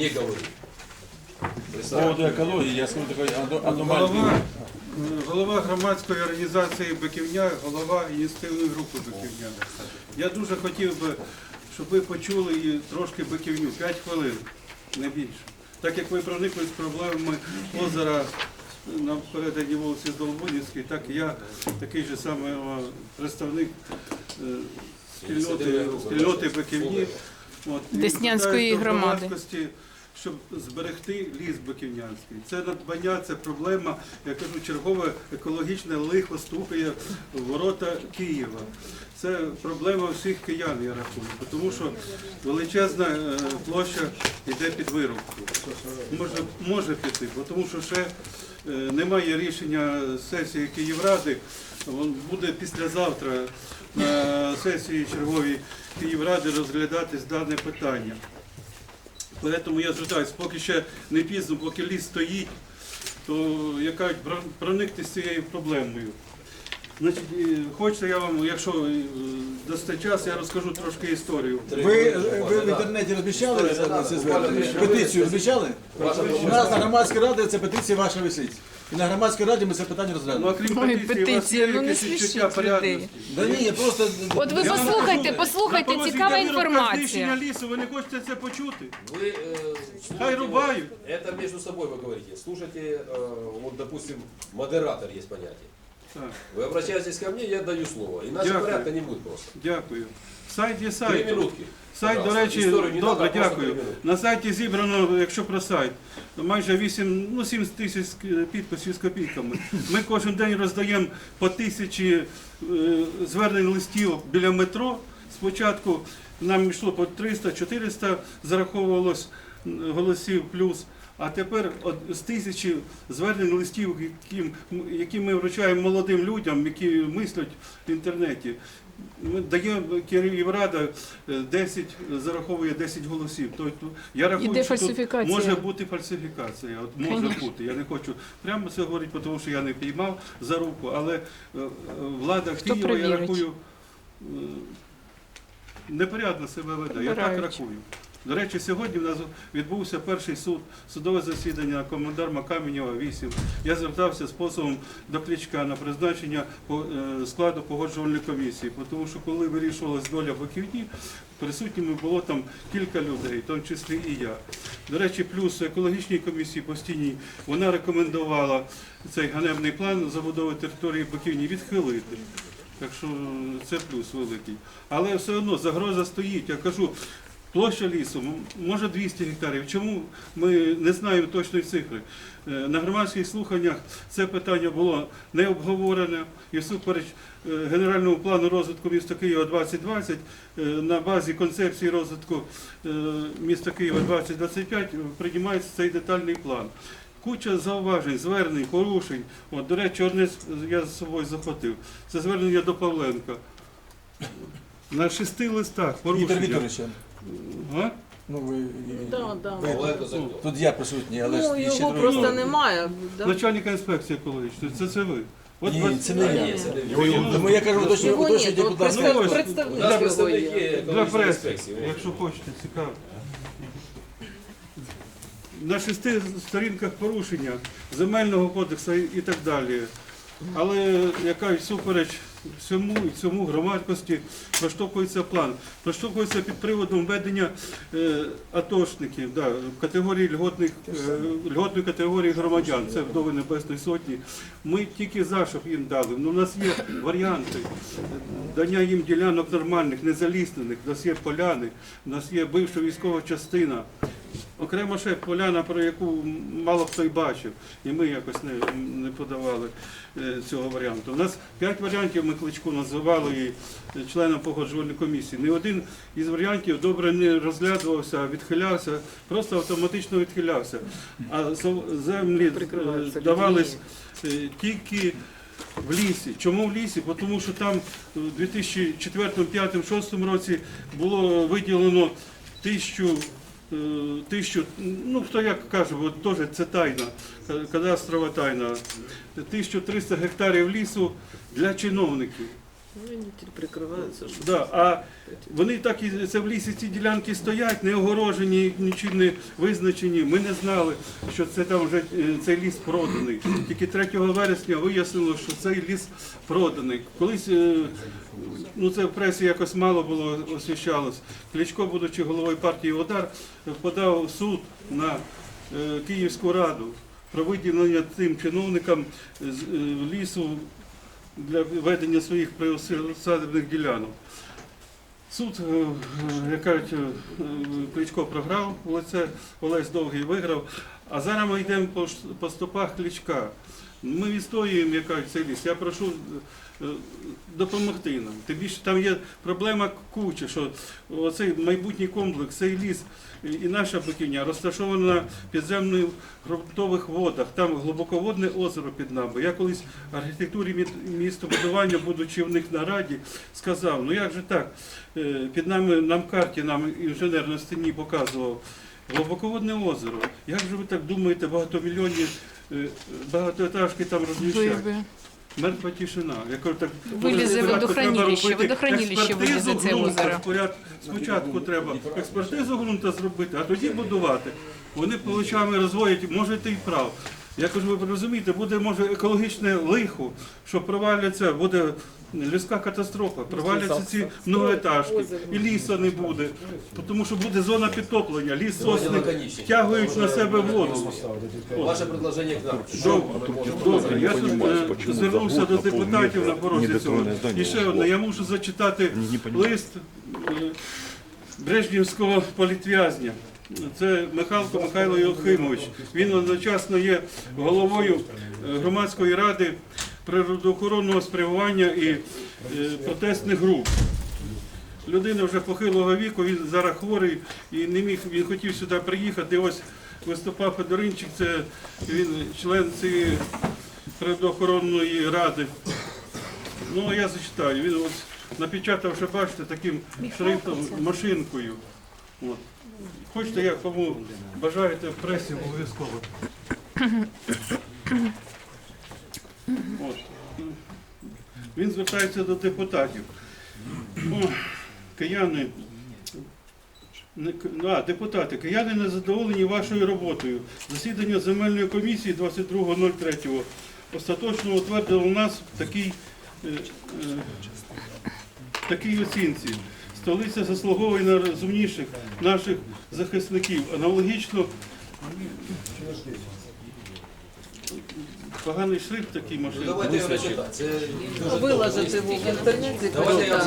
не говорит. По поводу экологии, я скажу такой ано- аномальный. Голова, е, голова громадської організації Биківня, голова ініціативної групи Биківня. Я дуже хотів би, щоб ви почули і трошки Биківню, 5 хвилин, не більше. Так як ви проникли з проблемами озера на переданні вулиці Долбунівській, так і я такий же самий о, представник е, спільноти, спільноти Биківні. От, і Деснянської громади. Щоб зберегти ліс Биківнянський. Це надбання, це проблема, я кажу, чергове екологічне лихо стукає в ворота Києва. Це проблема всіх киян, я рахую, тому що величезна е, площа йде під вирубку. Може, може піти, тому що ще е, немає рішення сесії Київради. Буде післязавтра на сесії черговій Київради розглядатись дане питання. Тому я звертаюся, поки ще не пізно, поки ліс стоїть, то як кажуть, про- проникти з цією проблемою. Значить, е, хочете я вам, якщо е, дасте час, я розкажу трошки історію. Три Ви, минуты, ви буквально, в да. інтернеті розміщали це, Буквально, це да, звернення? буквально Петицію розміщали? Ваша У помощь. нас на громадській раді ця петиція ваша висить. І на громадській раді ми це питання Ну, розглянули. окрім Ой, петиції, у вас петиція, є ну не якесь відчуття смішіть людей. порядності. Да ні, я просто... От ви Я вам послухайте, кажу, послухайте, на порозі цікава йде вирубка інформація. знищення лісу, ви не хочете це почути? Вы, э, слушайте, Хай рубают. Это между собой вы говорите. Слушайте, э, вот, допустим, модератор есть понятие. Так, Вы обращаетесь ко мне, я даю слово. Иначе Дякую. порядка не будет просто. дякую. Сайт є Три сайт. минутки. Сайт, до Пожалуйста. речі, Історію не добре, надо, а просто дякую. три минути. На сайті зібрано, якщо про сайт, майже 8, ну 7 тисяч підписів з копійками. Ми кожен день роздаємо по тисячі е, звернень листів біля метро. Спочатку нам йшло по 300-400, зараховувалось м, голосів плюс. А тепер от з тисячі звернень листів, які, які ми вручаємо молодим людям, які мислять в інтернеті. Ми даємо Київрада е, 10, зараховує 10 голосів. Тобто я рахую, Іде що тут фальсифікація. може бути фальсифікація. От може Конечно. бути. Я не хочу прямо це говорити, тому що я не піймав за руку, але е, е, влада Києва, я рахую, е, непорядно себе веде. Я так рахую. До речі, сьогодні в нас відбувся перший суд, судове засідання командарма Каменєва 8. Я звертався з позовом до Кличка на призначення е, складу погоджувальної комісії, тому що коли вирішувалась доля Баківні, присутніми було там кілька людей, в тому числі і я. До речі, плюс екологічній комісії постійній вона рекомендувала цей ганебний план забудови території Баківні відхилити. Так що це плюс великий. Але все одно загроза стоїть. Я кажу, площа лісу може 200 гектарів. Чому ми не знаємо точної цифри? Е, На громадських слуханнях це питання було не обговорене і всупереч е, генеральному плану розвитку міста Києва 2020 е, на базі концепції розвитку міста Києва 2025 приймається цей детальний план. Куча зауважень, звернень, порушень. От, до речі, одне я з собою захватив. Це звернення до Павленка. На шести листах порушення. Вікторович, ну ви... Да, да. ви- за кто? Тут я присутній, але Ну, ж і ще його другі. просто немає. Да? Начальника інспекції екологічної. Це це ви. От Ні, вас- це не я. Це Тому я кажу, уточнюйте, Його ні, уточнюйте, тут будь ласка. Ну, ось, У нас представник його є. представники Для преси, якщо хочете, цікаво. На шести сторінках порушення земельного кодексу і так далі. Але яка всупереч всьому і цьому громадськості проштовхується план. Проштовхується під приводом введення е, атошників да, категорії льготних, е, льготної категорії громадян. Це вдови Небесної Сотні. Ми тільки за, щоб їм дали. Ну, у нас є варіанти дання їм ділянок нормальних, незаліснених. У нас є поляни, у нас є бивша військова частина. Окремо ще поляна, про яку мало хто й бачив, і ми якось не, не подавали е, цього варіанту. У нас п'ять варіантів ми кличку називали і членом погоджувальної комісії. Ні один із варіантів добре не розглядувався, а відхилявся, просто автоматично відхилявся. А землі е, давались е, тільки в лісі. Чому в лісі? Бо Тому що там в 2004, 2005, 2006 році було виділено тисячу, е, тисячу, ну хто як каже, бо теж це тайна, кадастрова тайна, 1300 гектарів лісу для чиновників. Ну, вони прикриваються. Що Да, а вони так і це в лісі ці ділянки стоять, не огорожені, нічим не визначені. Ми не знали, що це там вже е, цей ліс проданий. Тільки 3 вересня вияснило, що цей ліс проданий. Колись е, ну це в пресі якось мало було освіщалось. Кличко, будучи головою партії Одар, подав в суд на е, Київську раду про виділення тим чиновникам з лісу для ведення своїх приусадебних ділянок. Суд, е, е, як кажуть, е, Кличко програв Олесь Довгий виграв. А зараз ми йдемо по стопах Кличка. Ми відстоюємо, як кажуть, цей ліс. Я прошу е, допомогти нам. Тим більше там є проблема куча, що оцей майбутній комплекс, цей ліс і наша биківня розташована на підземних ґрунтових водах. Там глибоководне озеро під нами. Я колись в архітектурі мі- містобудування, будучи в них на раді, сказав, ну як же так, Е, під нами нам карті, нам інженер на стіні показував. Глибоководне озеро. Як же ви так думаєте, багатомільйонні е, багатоетажки там розміщають? Мертва тишина. Я кажу, так Вилізе водохранилище, водохранилище вилізе це озеро. Спочатку треба експертизу ґрунта зробити, а тоді будувати. Вони плечами розводять, може ти і прав. Я кажу, ви розумієте, буде може екологічне лихо, що проваляться, буде людська катастрофа, проваляться ці многоетажки, і лісу не буде, тому що буде зона підтоплення, ліс сосни втягують на себе воду. Ваше предложение к нам. Добре, добре. Я е, звернувся до депутатів на порозі цього. І ще одне, я мушу зачитати лист е, Брежнівського політв'язня. Це Михайло Михайло Йохимович. Він одночасно є головою е, громадської ради природоохоронного спрямування і е, протестних груп. Людина вже похилого віку, він зараз хворий і не міг, він хотів сюди приїхати. Ось виступав Федоринчик, це він член цієї природоохоронної ради. Ну, я зачитаю. Він ось напечатав, що бачите, таким шрифтом, машинкою. От. Хочете, я кому бажаєте в пресі обов'язково. Він звертається до депутатів. О, кияни, а, депутати, кияни не задоволені вашою роботою. Засідання земельної комісії 22.03 остаточно утвердило нас в такій, е, е, такій оцінці. Столиця заслуговує на розумніших наших захисників. Аналогічно поганий шрифт такий Ну, машин. давайте я читати. Це дуже Виложити в інтернеті. Давайте я.